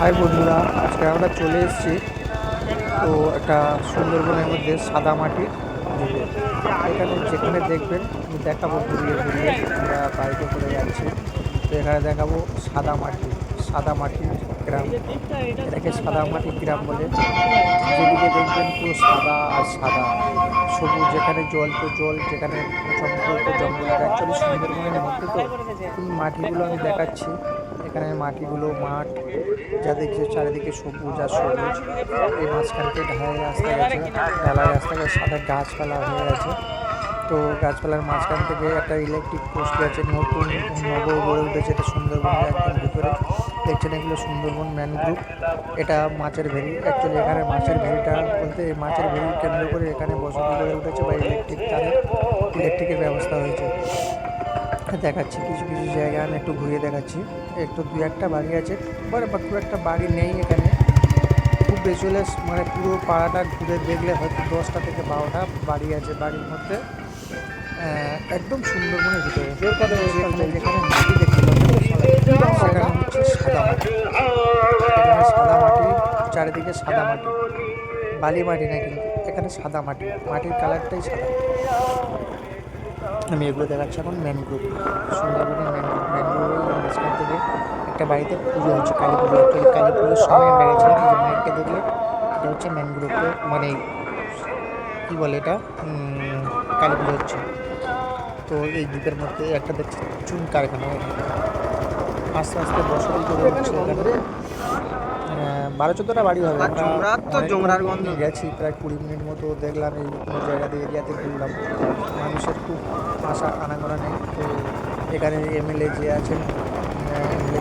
High বন্ধুরা, আজকে আমরা চলে এসেছি তো একটা সুন্দরবনের মধ্যে সাদা মাটির এখানে যেখানে দেখবেন, আমি দেখাবো ঘুরিয়ে ঘুরিয়ে, আমরা বাইকে করে যাচ্ছি। তো এখানে দেখাবো সাদা মাটি, সাদা মাটির গ্রাম। এটাকে সাদা মাটির গ্রাম বলে। যেদিকে দেখবেন পুরো সাদা আর সাদা। সবুজ, যেখানে জল তো জল, যেখানে জঙ্গল তো জঙ্গল। অ্যাকচুয়ালি সুন্দরবনের মধ্যে তো মাটিগুলো আমি দেখাচ্ছি। এখানে মাটিগুলো, মাঠ, যা দেখছে চারিদিকে সবুজ আর সবুজ। এই মাঝখান থেকে ঢালাই রাস্তা গেছে। ঢালাই গেছে, সাদা গাছপালা হয়ে গেছে তো গাছপালার মাঝখান থেকে একটা ইলেকট্রিক পোস্ট গেছে, নতুন নগর গড়ে উঠেছে এটা সুন্দরবনের একদম ভিতরে। দেখছেন এগুলো সুন্দরবন ম্যানগ্রুভ এটা মাছের ভেরি অ্যাকচুয়ালি এখানে মাছের ভেরিটা বলতে এই মাছের ভেরি কেন্দ্র করে এখানে বসতি গড়ে উঠেছে বা ইলেকট্রিক তারের ইলেকট্রিকের ব্যবস্থা হয়েছে। দেখাচ্ছি, কিছু কিছু জায়গা আমি একটু ঘুরিয়ে দেখাচ্ছি। একটু দু একটা বাড়ি আছে মানে বা খুব একটা বাড়ি নেই এখানে। খুব বেশি হলে মানে পুরো পাড়াটা ঘুরে দেখলে হয়তো দশটা থেকে বারোটা বাড়ি আছে বাড়ির মধ্যে। একদম সুন্দরবনের ভিতরে। যেখানে মাটি সাদা সাদা মাটি, চারিদিকে সাদা মাটি। বালি মাটি না কিন্তু, এখানে সাদা মাটি। মাটির কালারটাই সাদা। আমি এগুলো দেখাচ্ছি এখন ম্যানগ্রোভ সুন্দরবনের ম্যানগ্রোভ ম্যানগ্রোভের মাঝখান থেকে একটা বাড়িতে পুজো হচ্ছে কালী পুজো অ্যাকচুয়ালি কালী পুজোর সময় আমরা গেছিলাম মাইকটা দেখলে এটা হচ্ছে ম্যানগ্রোভ মানে কী বলে এটা? কালী পুজো হচ্ছে। তো এই দ্বীপের মধ্যে একটা দেখছি চুন কারখানা। আস্তে আস্তে বসতি করে হচ্ছে এখানে। বারো চোদ্দোটা বাড়ি হবে। জোংরার তো গন্ধ। গেছি প্রায় কুড়ি মিনিট মতো দেখলাম এই কোনো জায়গা দিয়ে এরিয়াতে ঘুরলাম। মানুষের খুব আশা আনাগোনা নেই। তো এখানে এমএলএ যে আছেন এমএলএ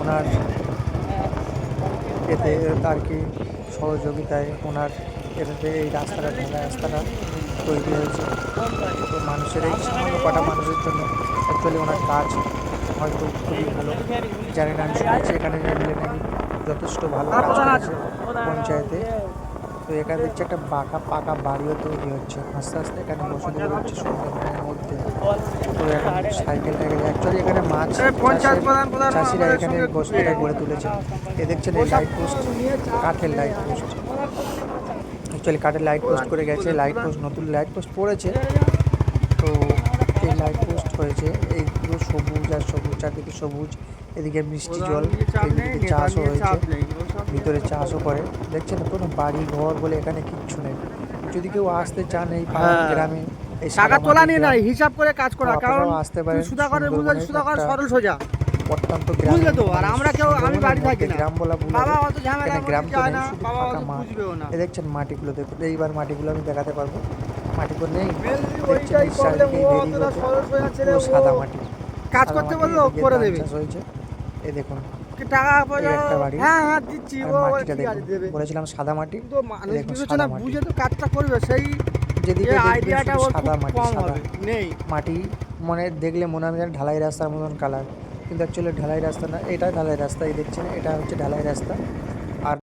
ওনার এতে আর কি সহযোগিতায় ওনার এতে এই রাস্তাটা ঢালা রাস্তাটা তৈরি হয়েছে। তো মানুষের এই সামান্য কটা মানুষের জন্য অ্যাকচুয়ালি ওনার কাজ হয়তো খুবই ভালো। জানি না আমি শুনেছি এখানে নাকি যথেষ্ট ভালো কাজ করেছে পঞ্চায়েতে। তো এখানে দেখছি একটা পাকা পাকা বাড়িও তৈরি হচ্ছে। আস্তে আস্তে এখানে বসতি হচ্ছে সুন্দরবনের মধ্যে। তো এখন সাইকেল টাইকেল অ্যাকচুয়ালি এখানে মাছ চাষের- এখানে বসতিটা গড়ে তুলেছে। এ দেখছেন এই লাইট পোস্ট কাঠের লাইট পোস্ট অ্যাকচুয়ালি কাঠের লাইট পোস্ট করে গেছে লাইট পোস্ট নতুন লাইট পোস্ট পড়েছে। তো এই লাইট পোস্ট হয়েছে এই পুরো সবুজ আর সবুজ চারদিকে সবুজ। এদিকে মিষ্টি জল এদিকে চাষও হয়েছে। ভিতরে চাষও করে। দেখছেন কোনো বাড়ি ঘর বলে এখানে কিচ্ছু নেই। যদি কেউ আসতে চান এই হ্যাঁ। গ্রামে এই টাকা তোলা নিয়ে নাই হিসাব করে কাজ করা কারণ আসতে তুই সুধাকরের বুঝলে সুধাকর সরল সোজা। অত্যন্ত বুঝলে তো? আর আমরা কেউ আমি বাড়ি থাকি না। গ্রাম বলা ভুল বাবা অত ঝামেলা গ্রাম তো নেই, বাবা অত বুঝবেও না। এ দেখছেন মাটিগুলো দেখুন এইবার মাটিগুলো আমি দেখাতে পারব। মাটি তো নেই ওইটাই প্রবলেম ও অতটা সরল সোজা ছেলে ও সাদা মাটি। কাজ করতে বলল করে দেবে। হয়েছে। দেখুন। টাকা পয়সা। হ্যাঁ হ্যাঁ দিচ্ছি ও দেবে। বলেছিলাম সাদা মাটি। কিন্তু মানুষ বিবেচনা বুঝে তো কাজটা করবে সেই যেদিকে আইডিয়াটা সাদা মাটি কম সাদা নেই। মাটি মানে দেখলে মনে হয় যেন ঢালাই রাস্তার মতন কালার কিন্তু অ্যাকচুয়ালি ঢালাই রাস্তা না এটা ঢালাই রাস্তা এই দেখছেন এটা হচ্ছে ঢালাই রাস্তা।